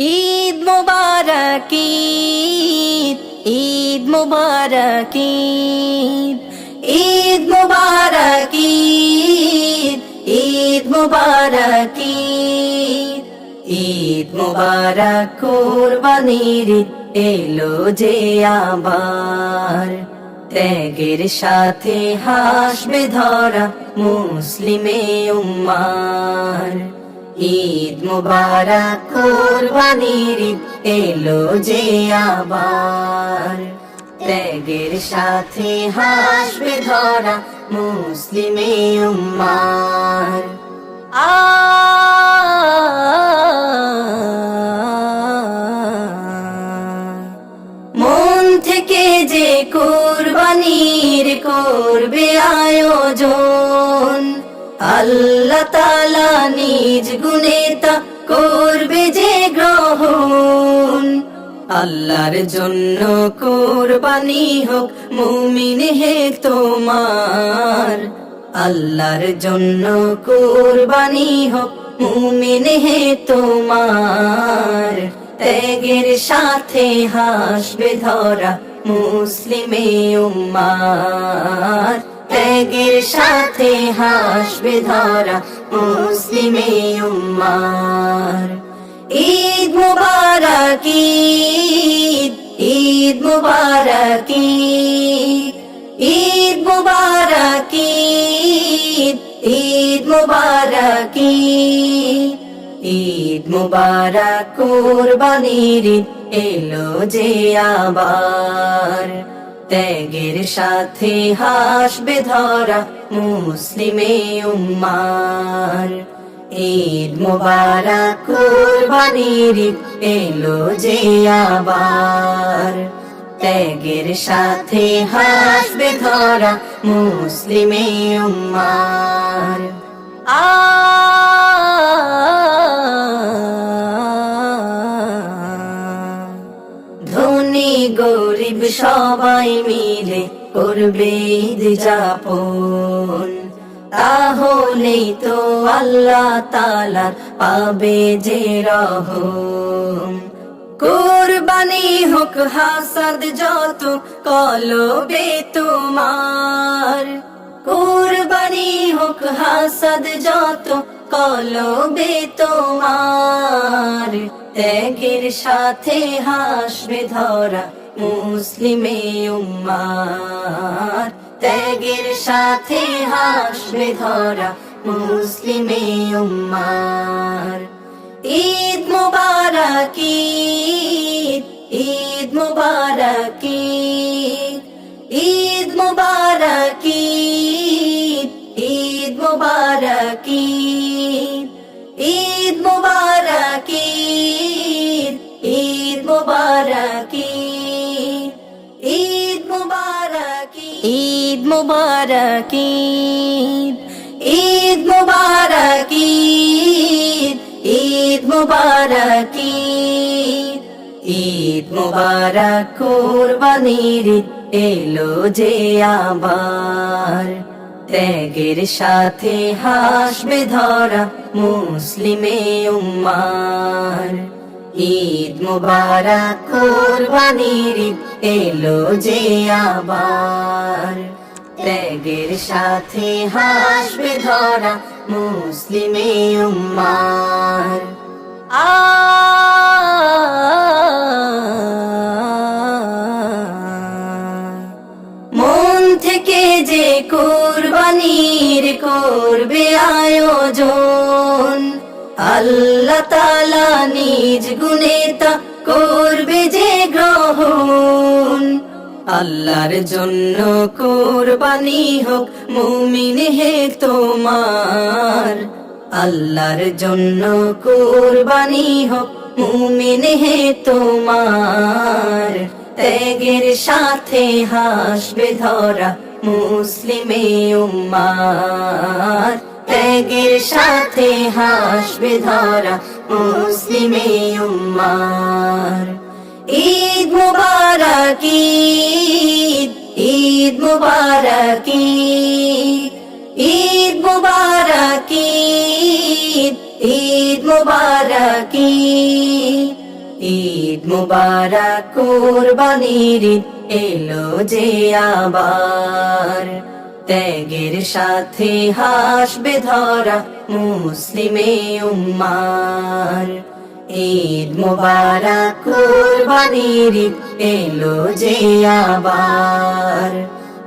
ঈদ মুবারক ঈদ ঈদ মুবারক ঈদ ঈদ মুবারক ঈদ ঈদ ঈদ ঈদ মুবারক কুরবানির এলো যে আবার ত্যাগের সাথে হাসবে ধরা মুসলিমে উম্মার। ঈদ মুবারক কুরবানির এলো যে আবার। ত্যাগের সাথে হাসবে ধরা মুসলিমে উম্মার। মন থেকে যে কোরবানির করবে আয়োজন আল্লাহ তালা নিজ গুণে তা করবে যে গ্রহণ। আল্লাহর জন্য কোরবানি হোক, মুমিন হে তোমার। আল্লাহর জন্য কোরবানি হোক, মুমিন হে তোমার। ত্যাগের সাথে হাসবে ধরা মুসলিমে উম্মার। ত্যাগের সাথে হাসবে ধরা মুসলিমে উম্মার। ঈদ মুবারক, ঈদ ঈদ মুবারক ঈদ মুবারক, ঈদ ঈদ মুবারক ঈদ মুবারক কুরবানির এলো যে আবার। ত্যাগের সাথে হাসবে ধরা মুসলিমে উম্মার। ঈদ মুবারক কুরবানির এলো যে আবার। ত্যাগের সাথে হাসবে ধরা মুসলিমে উম্মার। আ সবাই মিলে করবে ঈদ যাপন। তাহলেই তো আল্লাহ তালার পাবে যে রহম। কোরবানি হোক হাসাদ যত কলবে তোমার। কোরবানি হোক হাসাদ যত কলবে তোমার। ত্যাগের সাথে হাসবে ধরা মুসলিমে উম্মার ত্যাগের সাথে হাসবে ধরা মুসলিমে উম্মার ঈদ মুবারক ঈদ ঈদ মুবারক ঈদ মুবারক ঈদ মুবারক। ঈদ মুবারক। ঈদ মুবারক। ঈদ মুবারক। ঈদ মুবারক কুরবানির এলো যে আবার। ত্যাগের সাথে হাসবে ধরা মুসলিমে উম্মার। ঈদ মুবারক কুরবানির ঈদ এলো যে আবার। ত্যাগের সাথে হাসবে ধরা মুসলিমে উম্মার। মন থেকে যে কোরবানির করবে আয়োজন। আল্লাহ তালা নিজ গুণে তা করবে যে গ্রহণ। আল্লাহর জন্য কোরবানি হোক, মুমিন হে তোমার। আল্লাহর জন্য কোরবানি হোক, মুমিন হে তোমার। ত্যাগের সাথে হাসবে ধরা মুসলিমে উম্মার। ত্যাগের সাথে হাসবে ধরা মুসলিমে উম্মার। ঈদ মুবারক ঈদ ঈদ মুবারক ঈদ মুবারক ঈদ ঈদ মুবারক ঈদ মুবারক কুরবানির এলো যে আবার। ত্যাগের সাথে হাসবে ধরা মুসলিমে উম্মার। ঈদ মুবারক কুরবানির এলো যে আবার।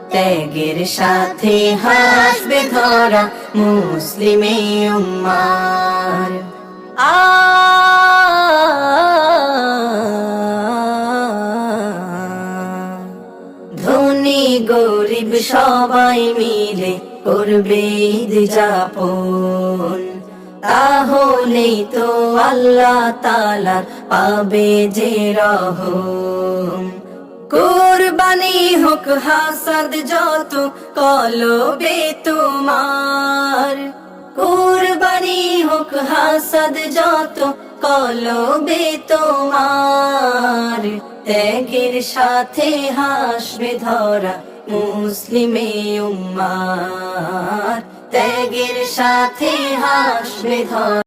ত্যাগের সাথে হাসবে ধরা মুসলিমে উম্মার। আ সবাই মিলে করবে ঈদ যাপন তাহলেই তো আল্লাহ তালা পাবে যে রহম। কোরবানি হোক হাসাদ যত কলবে তোমার। কোরবানি হোক হাসাদ যত কলবে তোমার। ত্যাগের সাথে হাসবে ধরা মুসলিমে উম্মার ত্যাগের সাথে হাসবে ধরা